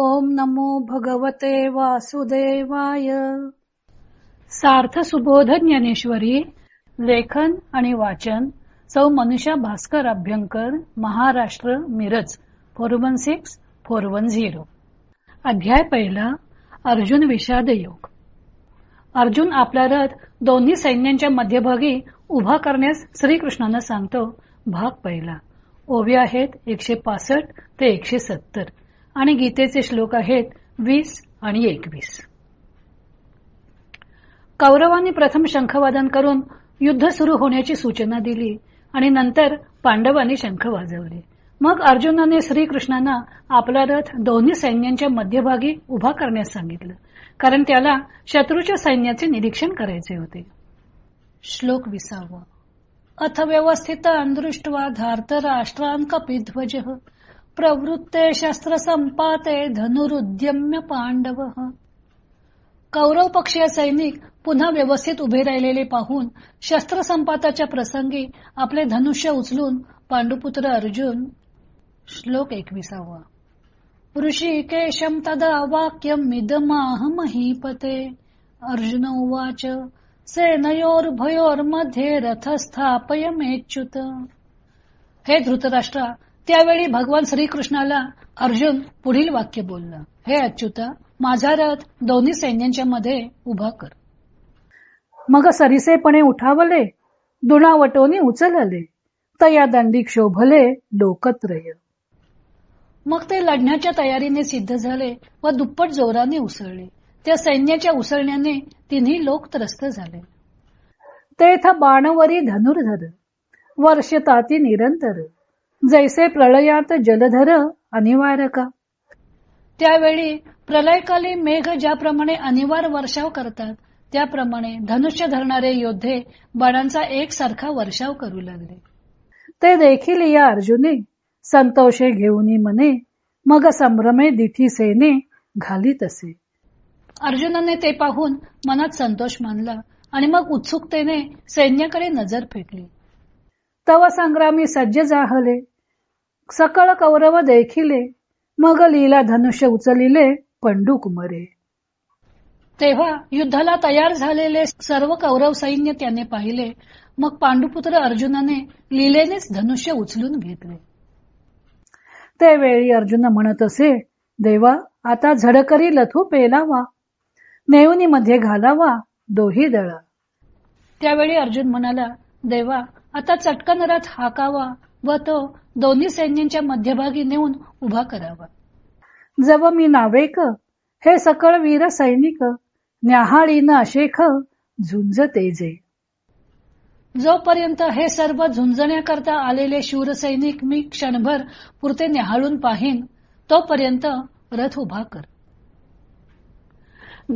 ओम नमो भगवते वासुदेवाय. सार्थ सुबोध ज्ञानेश्वरी लेखन आणि वाचन सौ Manusha Bhaskar Abhyankar Maharashtra Miraj four one six four one zero. अध्याय पहिला अर्जुन विषाद योग अर्जुन आपला रथ दोन्ही सैन्यांच्या मध्यभागी उभा करण्यास श्रीकृष्णांना सांगतो भाग पहिला. ओव्या आहेत एकशे पासष्ट ते एकशे सत्तर. आणि गीतेचे श्लोक आहेत वीस आणि एकवीस. कौरवांनी प्रथम शंखवादन करून युद्ध सुरू होण्याची सूचना दिली आणि नंतर पांडवांनी शंख वाजवले. मग अर्जुनाने श्रीकृष्णांना आपला रथ दोन्ही सैन्यांच्या मध्यभागी उभा करण्यास सांगितलं कारण त्याला शत्रूच्या सैन्याचे निरीक्षण करायचे होते. श्लोक विसावा. अथ व्यवस्थित अंदृष्ट्वा धार्त राष्ट्रांक पिध्वज। प्रवृत्ते शस्त्र संपाते धनुरुद्यम्य पांडव. कौरव पक्षीय सैनिक पुन्हा व्यवस्थित उभे राहिलेले पाहून शस्त्र संपाताच्या प्रसंगी आपले धनुष्य उचलून पांडुपुत्र अर्जुन श्लोक एकविसावा. ऋषिकेशम तदा वाक्यम मिदमाह महीपते अर्जुन उवाच सेनयोर्भयोर्मध्ये रथ स्थापय मेच्युत हे धृतराष्ट्रा त्यावेळी भगवान श्रीकृष्णाला अर्जुन पुढील वाक्य बोलला. हे अच्युता माझा रथ दोन्ही सैन्यांच्या मध्ये उभा कर. मग सरिसेपणे उठावले दुणावटोनी उचलले तया दंडी क्षोभले लोकत्रय मग ते लढण्याच्या तयारीने सिद्ध झाले व दुप्पट जोराने उसळले. त्या सैन्याच्या उसळण्याने तिन्ही लोक त्रस्त झाले तेथ बाणवरी धनुर्धर वर्षताती निरंतर. जैसे प्रलयात जलधर अनिवार्यका त्यावेळी प्रलयकाली मेघ ज्याप्रमाणे अनिवार वर्षाव करतात त्याप्रमाणे धनुष्य धरणारे योद्धे बाणांचा एकसारखा वर्षाव करू लागले. ते देखील या अर्जुने संतोषे घेऊन मने मग संभ्रमे दिठी सेने घाली तसे अर्जुनाने ते पाहून मनात संतोष मानला आणि मग उत्सुकतेने सैन्याकडे नजर फेकली. तव संग्रामी सज्ज जाहले. सकळ कौरव देखिले. मग लीला धनुष्य उचलिले पंडू कुमरे तेव्हा युद्धाला तयार झालेले सर्व कौरव सैन्य त्याने पाहिले. मग पांडुपुत्र अर्जुनाने लीलेनेच धनुष्य उचलून घेतले. त्यावेळी अर्जुन म्हणत असे देवा आता झडकरी लथू पेलावा. नेवनी मध्ये घालावा दोही दळा. त्यावेळी अर्जुन म्हणाला देवा आता चटकन रथ हाकावा व तो दोन्ही सैन्यांच्या मध्यभागी नेऊन उभा करावा. जव मी नावेक हे सकळ वीर सैनिक न्याहाळीन अशेख झुंज तेजे जोपर्यंत हे सर्व झुंजण्याकरता आलेले शूर सैनिक मी क्षणभर पुरते न्याहाळून पाहीन तोपर्यंत रथ उभा कर.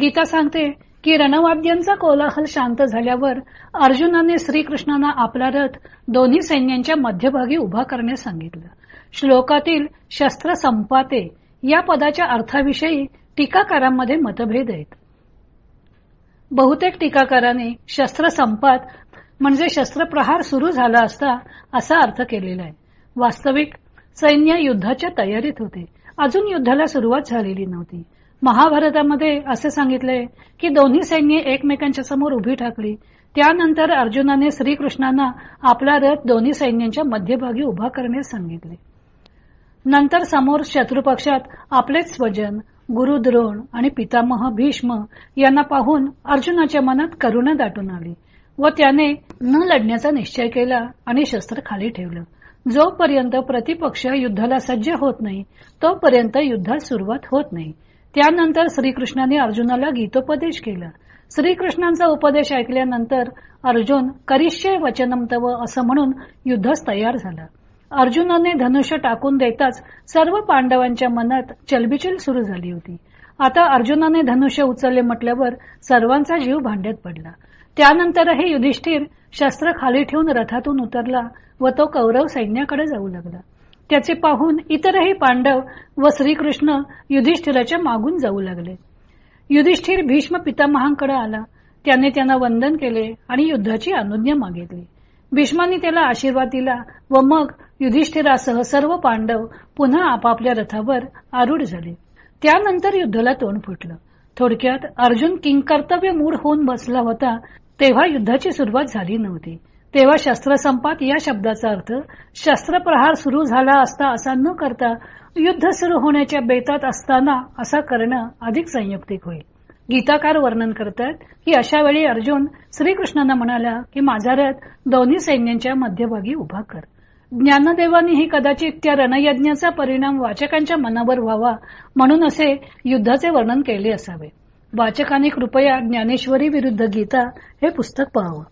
गीता सांगते की रणवाद्यांचा कोलाहल शांत झाल्यावर अर्जुनाने श्रीकृष्णांना आपला रथ दोन्ही सैन्यांच्या मध्यभागी उभा करण्यास सांगितलं. श्लोकातील शस्त्र संपाते या पदाच्या अर्थाविषयी टीकाकारांमध्ये मतभेद आहेत. बहुतेक टीकाकाराने शस्त्र संपात म्हणजे शस्त्रप्रहार सुरू झाला असता असा अर्थ केलेला आहे. वास्तविक सैन्य युद्धाच्या तयारीत होते. अजून युद्धाला सुरुवात झालेली नव्हती. महाभारतामध्ये असे सांगितले की दोन्ही सैन्य एकमेकांच्या समोर उभी ठाकली. त्यानंतर अर्जुनाने श्रीकृष्णांना आपला रथ दोन्ही सैन्यांच्या मध्यभागी उभा करण्यास सांगितले. नंतर समोर शत्रुपक्षात आपलेच स्वजन गुरु द्रोण आणि पितामह भीष्म यांना पाहून अर्जुनाच्या मनात करुणा दाटून आली व त्याने न लढण्याचा निश्चय केला आणि शस्त्र खाली ठेवलं. जोपर्यंत प्रतिपक्ष युद्धाला सज्ज होत नाही तोपर्यंत युद्धात सुरुवात होत नाही. त्यानंतर श्रीकृष्णाने अर्जुनाला गीतोपदेश केला. श्रीकृष्णांचा उपदेश ऐकल्यानंतर अर्जुन करिष्य वचनम तव असं म्हणून युद्धास तयार झाला. अर्जुनाने धनुष्य टाकून देताच सर्व पांडवांच्या मनात चलबिचल सुरू झाली होती. आता अर्जुनाने धनुष्य उचलले म्हटल्यावर सर्वांचा जीव भांड्यात पडला. त्यानंतरही युधिष्ठिर शस्त्र खाली ठेवून रथातून उतरला व तो कौरव सैन्याकडे जाऊ लागला. त्याचे पाहून इतरही पांडव व श्रीकृष्ण युधिष्ठिराच्या मागून जाऊ लागले. युधिष्ठिर भीष्म पितामहांकडे आला. त्याने त्यांना वंदन केले आणि युद्धाची अनुज्ञा मागितली. भीष्माने त्याला आशीर्वाद दिला व मग युधिष्ठिरासह सर्व पांडव पुन्हा आपापल्या रथावर आरूढ झाले. त्यानंतर युद्धाला तोंड फुटलं. थोडक्यात अर्जुन किंकर्तव्य मूड होऊन बसला होता तेव्हा युद्धाची सुरुवात झाली नव्हती. तेव्हा शस्त्रसंपात या शब्दाचा अर्थ शस्त्रप्रहार सुरू झाला असता असा न करता युद्ध सुरू होण्याच्या बेतात असताना असा करणं अधिक संयुक्तिक होईल. गीताकार वर्णन करतात की अशा वेळी अर्जुन श्रीकृष्णांना म्हणाला की माझा रथ दोन्ही सैन्यांच्या मध्यभागी उभा कर. ज्ञानदेवानीही कदाचित त्या रणयज्ञाचा परिणाम वाचकांच्या मनावर व्हावा म्हणून असे युद्धाचे वर्णन केले असावे. वाचकांनी कृपया ज्ञानेश्वरी विरुद्ध गीता हे पुस्तक पाहावं.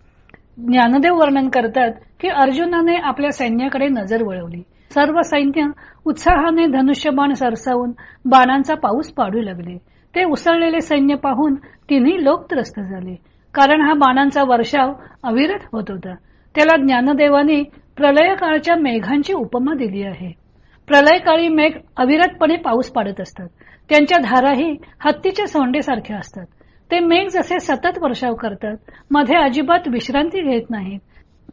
ज्ञानदेव वर्णन करतात की अर्जुनाने आपल्या सैन्याकडे नजर वळवली. सर्व सैन्य उत्साहाने धनुष्यबाण सरसावून बाणांचा पाऊस पाडू लागले. ते उसळलेले सैन्य पाहून तिन्ही लोक त्रस्त झाले. कारण हा बाणांचा वर्षाव अविरत होत होता. त्याला ज्ञानदेवाने प्रलय काळच्या मेघांची उपमा दिली आहे. प्रलय काळी मेघ अविरतपणे पाऊस पाडत असतात. त्यांच्या धाराही हत्तीच्या सोंडेसारख्या असतात. ते मेघ जसे सतत वर्षाव करतात मध्ये अजिबात विश्रांती घेत नाहीत.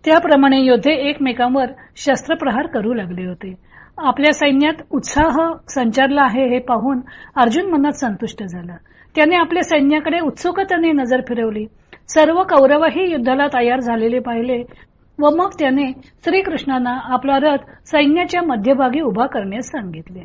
त्याप्रमाणे योद्धे एकमेकांवर शस्त्रप्रहार करू लागले होते. आपल्या सैन्यात उत्साह संचारला आहे हे पाहून अर्जुन मनात संतुष्ट झाला. त्याने आपल्या सैन्याकडे उत्सुकतेने नजर फिरवली. सर्व कौरवही युद्धाला तयार झालेले पाहिले व मग त्याने श्रीकृष्णांना आपला रथ सैन्याच्या मध्यभागी उभा करण्यास सांगितले.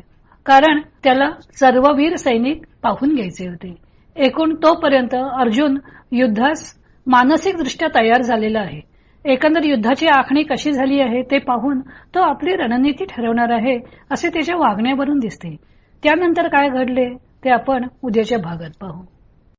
कारण त्याला सर्व वीर सैनिक पाहून घ्यायचे होते. एकूण तोपर्यंत अर्जुन युद्धास मानसिक दृष्ट्या तयार झालेला आहे. एकंदर युद्धाची आखणी कशी झाली आहे ते पाहून तो आपली रणनीती ठरवणार आहे असे त्याच्या वागण्यावरून दिसते. त्यानंतर काय घडले ते आपण उद्याच्या भागात पाहू.